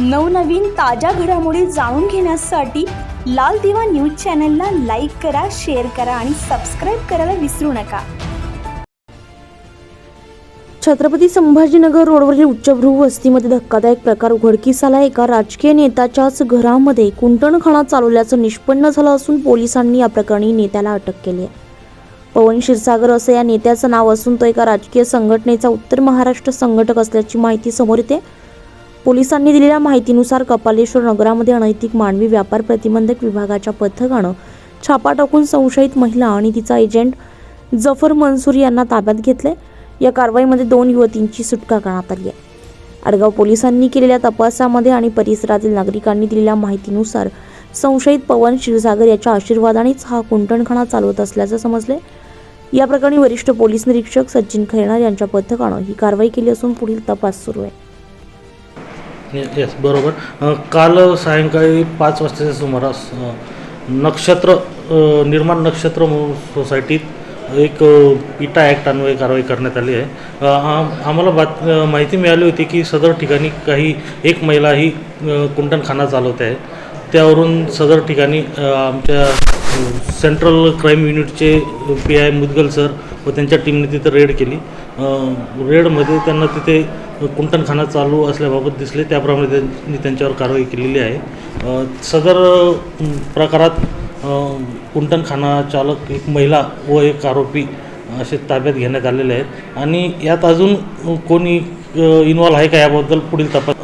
नवनवीन ताज्या घडामोडी जाणून घेण्यासाठी लाल दिवा न्यूज चॅनलला लाईक करा शेअर करा आणि सबस्क्राईब करायला विसरू नका. छत्रपती संभाजीनगर रोडवरील उच्चभ्रू वस्तीमध्ये धक्कादायक प्रकार उघडकीस आला. एका राजकीय नेत्याच्याच घरामध्ये कुंटणखाना चालवल्याचं निष्पन्न झालं असून पोलिसांनी या प्रकरणी नेत्याला अटक केली आहे. पवन क्षीरसागर असं या नेत्याचं नाव असून तो एका राजकीय संघटनेचा उत्तर महाराष्ट्र संघटक असल्याची माहिती समोर येते. पोलिसांनी दिलेल्या माहितीनुसार कपालेश्वर नगरामध्ये अनैतिक मानवी व्यापार प्रतिबंधक विभागाच्या पथकानं छापा टाकून संशयित महिला आणि तिचा एजंट जफर मनसूर यांना ताब्यात घेतले या कारवाईमध्ये दोन युवतींची सुटका करण्यात आली आहे. आडगाव पोलिसांनी केलेल्या तपासामध्ये आणि परिसरातील नागरिकांनी दिलेल्या माहितीनुसार संशयित पवन क्षीरसागर याच्या आशीर्वादानेच हा कुंटणखाना चालवत असल्याचं समजले या प्रकरणी वरिष्ठ पोलीस निरीक्षक सचिन खैरणार यांच्या पथकानं ही कारवाई केली असून पुढील तपास सुरू आहे. येस बरोबर. काल सायंकाळी पाच वाजताच्या सुमारास नक्षत्र निर्माण नक्षत्र सोसायटीत एक इटा ॲक्ट अन्वये कारवाई करण्यात आली आहे. आम्हाला बात माहिती मिळाली होती की सदर ठिकाणी काही एक महिला ही कुंटणखाना चालवते आहे. त्यावरून सदर ठिकाणी आमच्या सेंट्रल क्राईम युनिटचे पी आय मुदगल सर व त्यांच्या टीमने तिथं रेड केली. रेडमध्ये त्यांना तिथे कुंटणखाना चालू असल्याबाबत दिसले. त्याप्रमाणे त्यांनी त्यांच्यावर कारवाई केलेली आहे. सदर प्रकारात कुंटणखाना चालक एक महिला व एक आरोपी असे ताब्यात घेण्यात आलेले आहेत. आणि यात अजून कोणी इन्वॉल्व आहे का याबद्दल पुढील तपास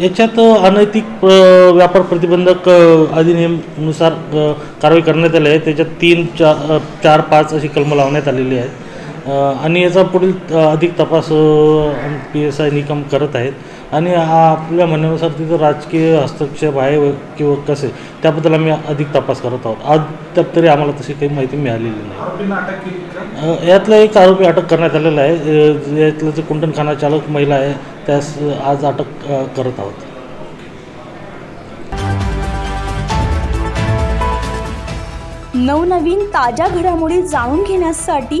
याच्यात अनैतिक व्यापार प्रतिबंधक अधिनियमनुसार कारवाई करण्यात आली आहे. त्याच्यात तीन चार चार पाच अशी कलमं लावण्यात आलेली आहेत. आणि याचा पुढील अधिक तपास पी एस आय निकम करत आहेत. आणि हा आपल्या म्हणण्यानुसार तिथं राजकीय हस्तक्षेप आहे किंवा कसे त्याबद्दल आम्ही अधिक तपास करत आहोत. आज तरी आम्हाला तशी काही माहिती मिळालेली नाही. यातला एक आरोपी अटक करण्यात आलेला आहे. यातलं जे कुंटणखाना चालक महिला आहे त्यास आज अटक करत आहोत. नवनवीन ताज्या घडामोडी जाणून घेण्यासाठी